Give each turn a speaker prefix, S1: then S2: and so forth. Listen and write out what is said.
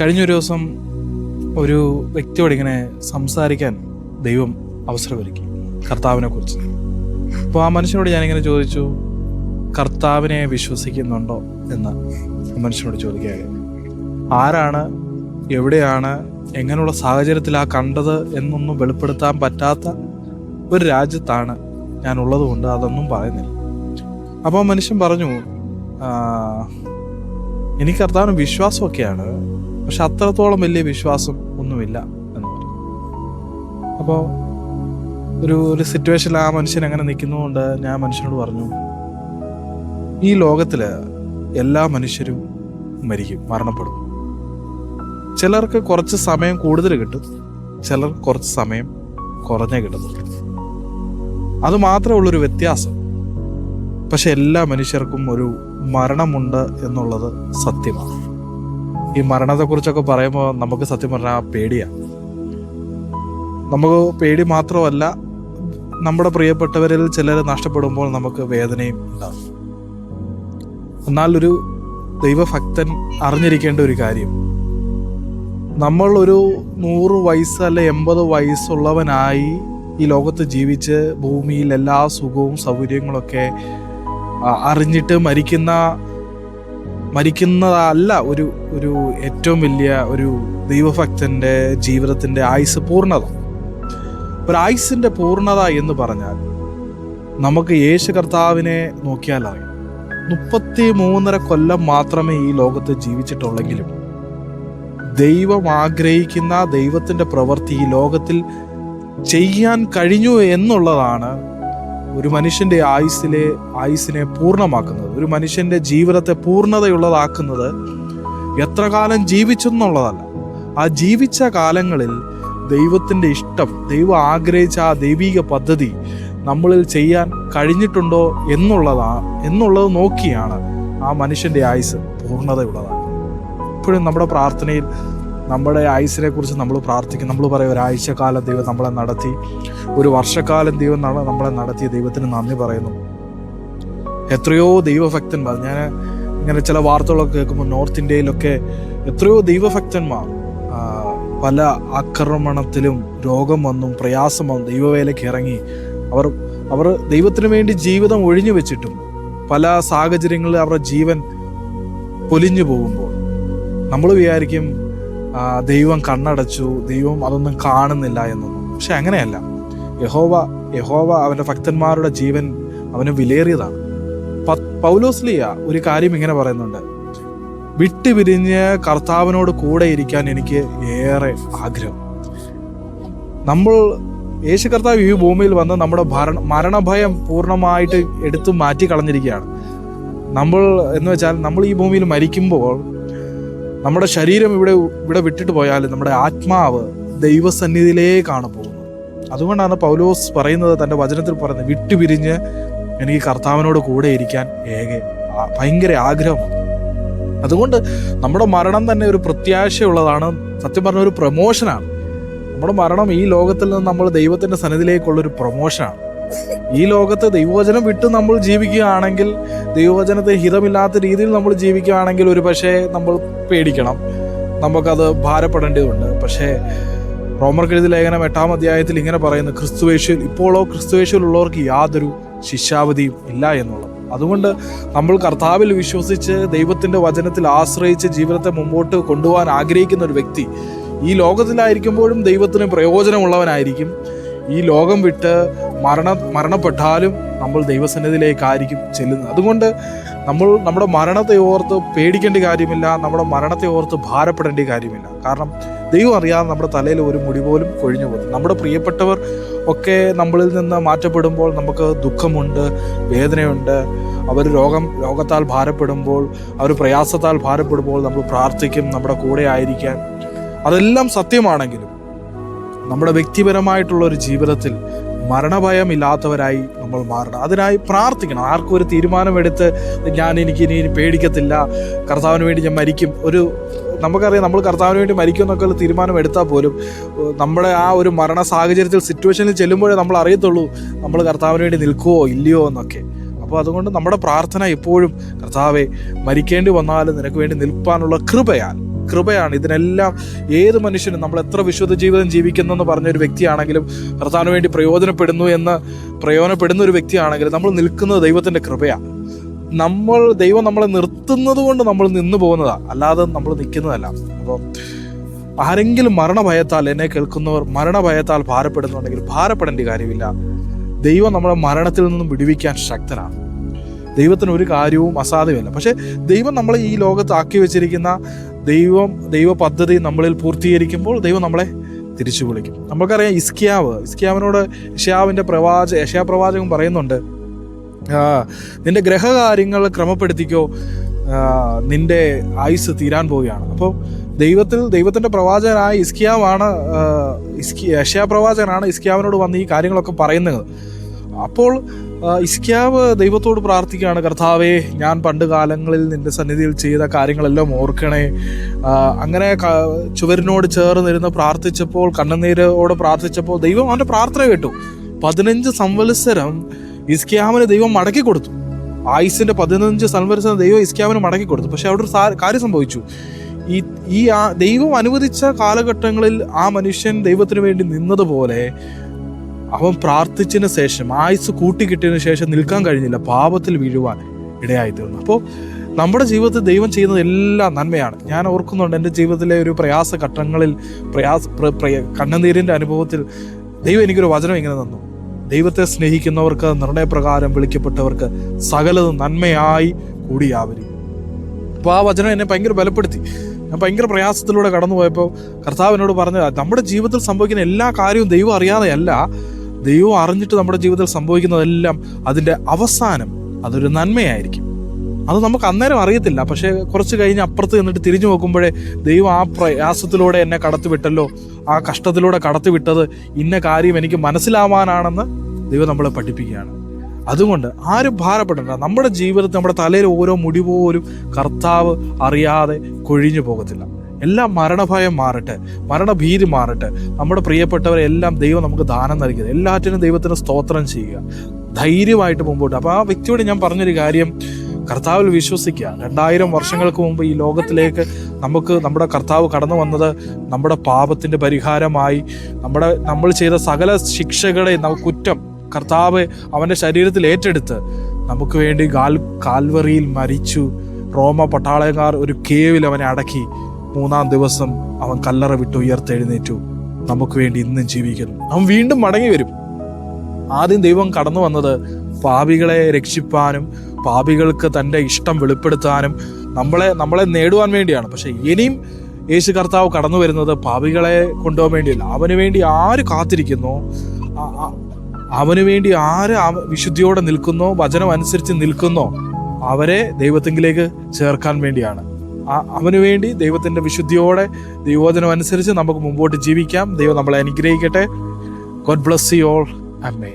S1: കഴിഞ്ഞൊരു ദിവസം ഒരു വ്യക്തിയോട് ഇങ്ങനെ സംസാരിക്കാൻ ദൈവം അവസരമൊരുക്കി കർത്താവിനെ കുറിച്ച്. അപ്പോൾ ആ മനുഷ്യനോട് ഞാനിങ്ങനെ ചോദിച്ചു കർത്താവിനെ വിശ്വസിക്കുന്നുണ്ടോ? എന്ന് മനുഷ്യനോട് ചോദിക്കുകയായിരുന്നു ആരാണ്? എവിടെയാണ്? എങ്ങനെയുള്ള സാഹചര്യത്തിലാ കണ്ടത്? എന്നൊന്നും വെളിപ്പെടുത്താൻ പറ്റാത്ത ഒരു രാജ്യത്താണ് ഞാൻ ഉള്ളതുകൊണ്ട് അതൊന്നും പറയുന്നില്ല. അപ്പോൾ മനുഷ്യൻ പറഞ്ഞു "ആ, എനിക്ക് കർത്താവിന് വിശ്വാസമൊക്കെയാണ് പക്ഷെ അത്രത്തോളം വലിയ വിശ്വാസം ഒന്നുമില്ല എന്ന് പറഞ്ഞു. അപ്പോൾ ഒരു ഒരു സിറ്റുവേഷനിൽ ആ മനുഷ്യൻ അങ്ങനെ നിൽക്കുന്നതുകൊണ്ട് ഞാൻ മനുഷ്യനോട് പറഞ്ഞു ഈ ലോകത്തിൽ എല്ലാ മനുഷ്യരും മരിക്കും മരണപ്പെടും. ചിലർക്ക് കുറച്ച് സമയം കൂടുതൽ കിട്ടും ചിലർക്ക് കുറച്ച് സമയം കുറഞ്ഞേ കിട്ടുന്നു അത് മാത്രമേ ഉള്ളൊരു വ്യത്യാസം. പക്ഷെ എല്ലാ മനുഷ്യർക്കും ഒരു മരണമുണ്ട് എന്നുള്ളത് സത്യമാണ്. ഈ മരണത്തെക്കുറിച്ചൊക്കെ പറയുമ്പോൾ നമുക്ക് സത്യം പറഞ്ഞാൽ പേടിയാണ് നമുക്ക് പേടി മാത്രമല്ല നമ്മുടെ പ്രിയപ്പെട്ടവരിൽ ചിലർ നഷ്ടപ്പെടുമ്പോൾ നമുക്ക് വേദനയും ഉണ്ടാകും. എന്നാൽ ഒരു ദൈവഭക്തൻ അറിഞ്ഞിരിക്കേണ്ട ഒരു കാര്യം. നമ്മൾ ഒരു നൂറ് വയസ്സ് അല്ലെ എൺപത് വയസ്സുള്ളവനായി ഈ ലോകത്ത് ജീവിച്ച് ഭൂമിയിൽ എല്ലാ സുഖവും സൗകര്യങ്ങളൊക്കെ അറിഞ്ഞിട്ട് മരിക്കുന്ന മരിക്കുന്നതല്ല ഒരു ഒരു ഏറ്റവും വലിയ ഒരു ദൈവഭക്തന്റെ ജീവിതത്തിന്റെ ആയുസ് പൂർണത. ഒരു ആയുസിന്റെ പൂർണത എന്ന് പറഞ്ഞാൽ നമുക്ക് യേശു കർത്താവിനെ നോക്കിയാൽ അറിയാം. മുപ്പത്തി മൂന്നര കൊല്ലം മാത്രമേ ഈ ലോകത്ത് ജീവിച്ചിട്ടുള്ളെങ്കിലും ദൈവം ആഗ്രഹിക്കുന്ന ദൈവത്തിന്റെ പ്രവൃത്തി ഈ ലോകത്തിൽ ചെയ്യാൻ കഴിഞ്ഞു എന്നുള്ളതാണ് ഒരു മനുഷ്യന്റെ ആയുസ്സിലെ ആയുസ്സിനെ പൂർണമാക്കുന്നത് ഒരു മനുഷ്യന്റെ ജീവിതത്തെ പൂർണതയുള്ളതാക്കുന്നത് എത്ര കാലം ജീവിച്ചെന്നുള്ളതല്ല ആ ജീവിച്ച കാലങ്ങളിൽ ദൈവത്തിന്റെ ഇഷ്ടം ദൈവം ആഗ്രഹിച്ച ആ ദൈവിക പദ്ധതി നമ്മളിൽ ചെയ്യാൻ കഴിഞ്ഞിട്ടുണ്ടോ എന്നുള്ളതാ എന്നുള്ളത് നോക്കിയാണ് ആ മനുഷ്യന്റെ ആയുസ് പൂർണതയുള്ളതാണ് ഇപ്പോഴും നമ്മുടെ പ്രാർത്ഥനയിൽ നമ്മുടെ ആയുസിനെ കുറിച്ച് നമ്മൾ പ്രാർത്ഥിക്കും. നമ്മൾ പറയും ഒരാഴ്ചക്കാലം ദൈവം നമ്മളെ നടത്തി. ഒരു വർഷക്കാലം ദൈവം നമ്മളെ നടത്തി ദൈവത്തിന് നന്ദി പറയുന്നു. എത്രയോ ദൈവഭക്തന്മാർ ഞാൻ ഇങ്ങനെ ചില വാർത്തകളൊക്കെ കേൾക്കുമ്പോൾ നോർത്ത് ഇന്ത്യയിലൊക്കെ എത്രയോ ദൈവഭക്തന്മാർ പല ആക്രമണത്തിലും രോഗം വന്നും പ്രയാസം വന്നും ദൈവവേലയ്ക്ക് ഇറങ്ങി. അവർ അവർ ദൈവത്തിന് വേണ്ടി ജീവിതം ഒഴിഞ്ഞു വെച്ചിട്ടും പല സാഹചര്യങ്ങളിൽ അവരുടെ ജീവൻ പൊലിഞ്ഞു പോകുമ്പോൾ. നമ്മൾ വിചാരിക്കും ദൈവം കണ്ണടച്ചു ദൈവം അതൊന്നും കാണുന്നില്ല എന്നൊന്നും. പക്ഷെ അങ്ങനെയല്ല. യഹോവ യഹോവ അവന്റെ ഭക്തന്മാരുടെ ജീവൻ അവന് വിലയേറിയതാണ് പൗലോസ്ലിയ ഒരു കാര്യം ഇങ്ങനെ പറയുന്നുണ്ട്. വിട്ടുപിരിഞ്ഞ് കർത്താവിനോട് കൂടെ ഇരിക്കാൻ എനിക്ക് ഏറെ ആഗ്രഹം. നമ്മൾ യേശു കർത്താവ് ഈ ഭൂമിയിൽ വന്ന് നമ്മുടെ ഭരണ മരണഭയം പൂർണമായിട്ട് എടുത്തു മാറ്റി കളഞ്ഞിരിക്കുകയാണ് നമ്മൾ എന്ന് വെച്ചാൽ നമ്മൾ ഈ ഭൂമിയിൽ മരിക്കുമ്പോൾ നമ്മുടെ ശരീരം ഇവിടെ ഇവിടെ വിട്ടിട്ട് പോയാലും നമ്മുടെ ആത്മാവ് ദൈവസന്നിധിയിലേക്കാണ് പോകുന്നത് അതുകൊണ്ടാണ് പൗലോസ് പറയുന്നത് തന്റെ വചനത്തിൽ പറയുന്നത് വിട്ടുപിരിഞ്ഞ് എനിക്ക് കർത്താവിനോട് കൂടെ ഇരിക്കാൻ ഏക ഭയങ്കര ആഗ്രഹമാണ്. അതുകൊണ്ട് നമ്മുടെ മരണം തന്നെ ഒരു പ്രത്യാശയുള്ളതാണ് സത്യം പറഞ്ഞ ഒരു പ്രൊമോഷനാണ്. നമ്മുടെ മരണം ഈ ലോകത്തിൽ നിന്ന് നമ്മൾ ദൈവത്തിന്റെ സന്നിധിയിലേക്കുള്ള ഒരു പ്രൊമോഷനാണ്. ഈ ലോകത്ത് ദൈവവചനം വിട്ട് നമ്മൾ ജീവിക്കുകയാണെങ്കിൽ ദൈവവചനത്തെ ഹിതമില്ലാത്ത രീതിയിൽ നമ്മൾ ജീവിക്കുകയാണെങ്കിൽ ഒരു പക്ഷേ നമ്മൾ പേടിക്കണം. നമുക്കത് ഭാരപ്പെടേണ്ടതുണ്ട്. പക്ഷേ റോമർ കെഴുതി ലേഖനം എട്ടാം അധ്യായത്തിൽ ഇങ്ങനെ പറയുന്നു ക്രിസ്തുവേശ്വൽ ഇപ്പോഴോ ക്രിസ്തുവേശ്വലുള്ളവർക്ക് യാതൊരു ശിഷ്യാവധിയും ഇല്ല എന്നുള്ളത്. അതുകൊണ്ട് നമ്മൾ കർത്താവിൽ വിശ്വസിച്ച് ദൈവത്തിന്റെ വചനത്തിൽ ആശ്രയിച്ച് ജീവിതത്തെ മുമ്പോട്ട് കൊണ്ടുപോകാൻ ആഗ്രഹിക്കുന്ന ഒരു വ്യക്തി ഈ ലോകത്തിലായിരിക്കുമ്പോഴും ദൈവത്തിന് പ്രയോജനമുള്ളവനായിരിക്കും. ഈ ലോകം വിട്ട് മരണ മരണപ്പെട്ടാലും നമ്മൾ ദൈവസന്നിധിയിലേക്കായിരിക്കും ചെല്ലുന്നത്. അതുകൊണ്ട് നമ്മൾ നമ്മുടെ മരണത്തെ ഓർത്ത് പേടിക്കേണ്ട കാര്യമില്ല നമ്മുടെ മരണത്തെ ഓർത്ത് ഭാരപ്പെടേണ്ട കാര്യമില്ല. കാരണം ദൈവം അറിയാതെ നമ്മുടെ തലയിൽ ഒരു മുടി പോലും കൊഴിഞ്ഞു പോകും നമ്മുടെ പ്രിയപ്പെട്ടവർ ഒക്കെ നമ്മളിൽ നിന്ന് മാറ്റപ്പെടുമ്പോൾ നമുക്ക് ദുഃഖമുണ്ട് വേദനയുണ്ട്. അവർ രോഗം രോഗത്താൽ ഭാരപ്പെടുമ്പോൾ അവർ പ്രയാസത്താൽ ഭാരപ്പെടുമ്പോൾ നമ്മൾ പ്രാർത്ഥിക്കും നമ്മുടെ കൂടെ ആയിരിക്കാൻ. അതെല്ലാം സത്യമാണെങ്കിലും നമ്മുടെ വ്യക്തിപരമായിട്ടുള്ള ഒരു ജീവിതത്തിൽ മരണഭയമില്ലാത്തവരായി നമ്മൾ മാറണം. അതിനായി പ്രാർത്ഥിക്കണം. ആർക്കും ഒരു തീരുമാനമെടുത്ത് ഞാൻ എനിക്ക് ഇനി പേടിക്കത്തില്ല കർത്താവിന് വേണ്ടി ഞാൻ മരിക്കും. ഒരു നമുക്കറിയാം നമ്മൾ കർത്താവിന് വേണ്ടി മരിക്കും എന്നൊക്കെ ഒരു തീരുമാനം എടുത്താൽ പോലും നമ്മുടെ ആ ഒരു മരണ സാഹചര്യത്തിൽ സിറ്റുവേഷനിൽ ചെല്ലുമ്പോഴേ നമ്മൾ അറിയത്തുള്ളൂ നമ്മൾ കർത്താവിന് വേണ്ടി നിൽക്കുവോ ഇല്ലയോ എന്നൊക്കെ. അപ്പോൾ അതുകൊണ്ട് നമ്മുടെ പ്രാർത്ഥന എപ്പോഴും കർത്താവെ മരിക്കേണ്ടി വന്നാലും നിനക്ക് വേണ്ടി നിൽപ്പാനുള്ള കൃപയാൽ കൃപയാണ്. ഇതിനെല്ലാം ഏത് മനുഷ്യനും നമ്മൾ എത്ര വിശുദ്ധ ജീവിതം ജീവിക്കുന്നു എന്ന് പറഞ്ഞ ഒരു വ്യക്തിയാണെങ്കിലും കർത്താവിന് വേണ്ടി പ്രയോജനപ്പെടുന്നു എന്ന് പ്രയോജനപ്പെടുന്ന ഒരു വ്യക്തിയാണെങ്കിലും നമ്മൾ നിൽക്കുന്നത് ദൈവത്തിന്റെ കൃപയാണ്. നമ്മൾ ദൈവം നമ്മളെ നിർത്തുന്നത് കൊണ്ട് നമ്മൾ നിന്നു പോകുന്നതാണ് അല്ലാതെ നമ്മൾ നിൽക്കുന്നതല്ല. അപ്പോൾ ആരെങ്കിലും മരണഭയത്താൽ എന്നെ കേൾക്കുന്നവർ മരണഭയത്താൽ ഭാരപ്പെടുന്നുണ്ടെങ്കിൽ ഭാരപ്പെടേണ്ട കാര്യമില്ല. ദൈവം നമ്മളെ മരണത്തിൽ നിന്നും വിടുവിക്കാൻ ശക്തനാണ്. ദൈവത്തിന് ഒരു കാര്യവും അസാധ്യമല്ല പക്ഷേ ദൈവം നമ്മളെ ഈ ലോകത്ത് ആക്കി വെച്ചിരിക്കുന്ന ദൈവം ദൈവ പദ്ധതി നമ്മളിൽ പൂർത്തീകരിക്കുമ്പോൾ ദൈവം നമ്മളെ തിരിച്ചു വിളിക്കും. നമുക്കറിയാം ഇസ്കിയാവ് ഇസ്കിയാവിനോട് ഇഷ്യാവിന്റെ പ്രവാച യഷ്യാ പ്രവാചകൻ പറയുന്നുണ്ട് നിന്റെ ഗ്രഹകാര്യങ്ങൾ ക്രമപ്പെടുത്തിക്കോ നിന്റെ ആയുസ് തീരാൻ പോവുകയാണ്. അപ്പോൾ ദൈവത്തിൽ ദൈവത്തിന്റെ പ്രവാചകനായ ഇസ്കിയാവാണ് ഇസ്കി യഷ്യാ പ്രവാചകനാണ് ഇസ്കിയാവിനോട് വന്ന് ഈ കാര്യങ്ങളൊക്കെ പറയുന്നത്. അപ്പോൾ ഇസ്ക്യാവ് ദൈവത്തോട് പ്രാർത്ഥിക്കുകയാണ് കർത്താവേ ഞാൻ പണ്ട് കാലങ്ങളിൽ നിന്റെ സന്നിധിയിൽ ചെയ്ത കാര്യങ്ങളെല്ലാം ഓർക്കണേ. അങ്ങനെ ചുവരിനോട് ചേർന്നിരുന്ന് പ്രാർത്ഥിച്ചപ്പോൾ കണ്ണുനീരോട് പ്രാർത്ഥിച്ചപ്പോൾ ദൈവം അവന്റെ പ്രാർത്ഥന കേട്ടു. പതിനഞ്ച് സംവത്സരം ഇസ്ക്യാമിന് ദൈവം മടക്കി കൊടുത്തു. ആയുസിന്റെ പതിനഞ്ച് സംവത്സരം ദൈവം ഇസ്ക്യാമിന് മടക്കി കൊടുത്തു. പക്ഷേ അവിടെ ഒരു കാര്യം സംഭവിച്ചു. ഈ ഈ ആ ദൈവം അനുവദിച്ച കാലഘട്ടങ്ങളിൽ ആ മനുഷ്യൻ ദൈവത്തിന് വേണ്ടി നിന്നതുപോലെ അവൻ പ്രാർത്ഥിച്ചതിന് ശേഷം ആയുസ് കൂട്ടിക്കിട്ടിയതിനു ശേഷം നിൽക്കാൻ കഴിഞ്ഞില്ല. പാപത്തിൽ വീഴുവാൻ ഇടയായി തീർന്നു അപ്പോൾ നമ്മുടെ ജീവിതത്തിൽ ദൈവം ചെയ്യുന്നത് എല്ലാം നന്മയാണ്. ഞാൻ ഓർക്കുന്നുണ്ട് എന്റെ ജീവിതത്തിലെ ഒരു പ്രയാസ ഘട്ടങ്ങളിൽ പ്രയാസ പ്ര- കണ്ണുനീരിന്റെ അനുഭവത്തിൽ ദൈവം എനിക്കൊരു വചനം ഇങ്ങനെ തന്നു. ദൈവത്തെ സ്നേഹിക്കുന്നവർക്ക് നിർണയപ്രകാരം വിളിക്കപ്പെട്ടവർക്ക് സകലതും നന്മയായി കൂടിയാവരി. അപ്പോൾ ആ വചനം എന്നെ ഭയങ്കര ബലപ്പെടുത്തി. ഞാൻ ഭയങ്കര പ്രയാസത്തിലൂടെ കടന്നു പോയപ്പോൾ കർത്താവിനോട് പറഞ്ഞത് നമ്മുടെ ജീവിതത്തിൽ സംഭവിക്കുന്ന എല്ലാ കാര്യവും ദൈവം അറിയാതെയല്ല. ദൈവം അറിഞ്ഞിട്ട് നമ്മുടെ ജീവിതത്തിൽ സംഭവിക്കുന്നതെല്ലാം അതിന്റെ അവസാനം അതൊരു നന്മയായിരിക്കും. അത് നമുക്ക് അന്നേരം അറിയത്തില്ല. പക്ഷേ കുറച്ച് കഴിഞ്ഞ് അപ്പുറത്ത് നിന്നിട്ട് തിരിഞ്ഞു നോക്കുമ്പോഴേ ദൈവം ആ പ്രയാസത്തിലൂടെ എന്നെ കടത്തിവിട്ടല്ലോ. ആ കഷ്ടത്തിലൂടെ കടത്തിവിട്ടത് ഇന്ന കാര്യം എനിക്ക് മനസ്സിലാവാനാണെന്ന് ദൈവം നമ്മളെ പഠിപ്പിക്കുകയാണ്. അതുകൊണ്ട് ആരും ഭാരപ്പെടേണ്ട. നമ്മുടെ ജീവിതത്തിൽ നമ്മുടെ തലയിൽ ഓരോ മുടി പോലും കർത്താവ് അറിയാതെ കൊഴിഞ്ഞു പോകത്തില്ല. എല്ലാം മരണഭയം മാറട്ടെ മരണഭീതി മാറട്ടെ. നമ്മുടെ പ്രിയപ്പെട്ടവരെ എല്ലാം ദൈവം നമുക്ക് ദാനം നൽകിയത്. എല്ലാറ്റിനും ദൈവത്തിന് സ്തോത്രം ചെയ്യുക. ധൈര്യമായിട്ട് മുമ്പോട്ട്. അപ്പോൾ ആ വ്യക്തിയോട് ഞാൻ പറഞ്ഞൊരു കാര്യം. കർത്താവിൽ വിശ്വസിക്കുക. രണ്ടായിരം വർഷങ്ങൾക്ക് മുമ്പ് ഈ ലോകത്തിലേക്ക് നമുക്ക് നമ്മുടെ കർത്താവ് കടന്നു വന്നത് നമ്മുടെ പാപത്തിന്റെ പരിഹാരമായി. നമ്മുടെ നമ്മൾ ചെയ്ത സകല ശിക്ഷകളെ നമുക്ക് കുറ്റം കർത്താവ് അവന്റെ ശരീരത്തിൽ ഏറ്റെടുത്ത് നമുക്ക് വേണ്ടി കാൽ കാൽവറിയിൽ മരിച്ചു. റോമ പട്ടാളക്കാർ ഒരു കേവിൽ അവനെ അടക്കി. മൂന്നാം ദിവസം അവൻ കല്ലറ വിട്ട് ഉയർത്തെഴുന്നേറ്റു. നമുക്ക് വേണ്ടി ഇന്നും ജീവിക്കുന്നു. അവൻ വീണ്ടും മടങ്ങി വരും. ആദ്യം ദൈവം കടന്നു വന്നത് പാപികളെ രക്ഷിപ്പാനും പാപികൾക്ക് തന്റെ ഇഷ്ടം വെളിപ്പെടുത്താനും നമ്മളെ നമ്മളെ നേടുവാൻ വേണ്ടിയാണ്. പക്ഷെ ഇനിയും യേശു കർത്താവ് കടന്നു വരുന്നത് പാപികളെ കൊണ്ടുപോകാൻ വേണ്ടിയല്ല. അവന് വേണ്ടി ആര് കാത്തിരിക്കുന്നു? അവന് വേണ്ടി ആര് വിശുദ്ധിയോടെ നിൽക്കുന്നോ? വചനം അനുസരിച്ച് നിൽക്കുന്നോ? അവരെ ദൈവത്തിങ്കിലേക്ക് ചേർക്കാൻ വേണ്ടിയാണ്. അവന് വേണ്ടി ദൈവത്തിന്റെ വിശുദ്ധിയോടെ ദൈവോചനം അനുസരിച്ച് നമുക്ക് മുമ്പോട്ട് ജീവിക്കാം. ദൈവം നമ്മളെ അനുഗ്രഹിക്കട്ടെ. ഗോഡ് ബ്ലസ് യു ഓൾ അമ്മേ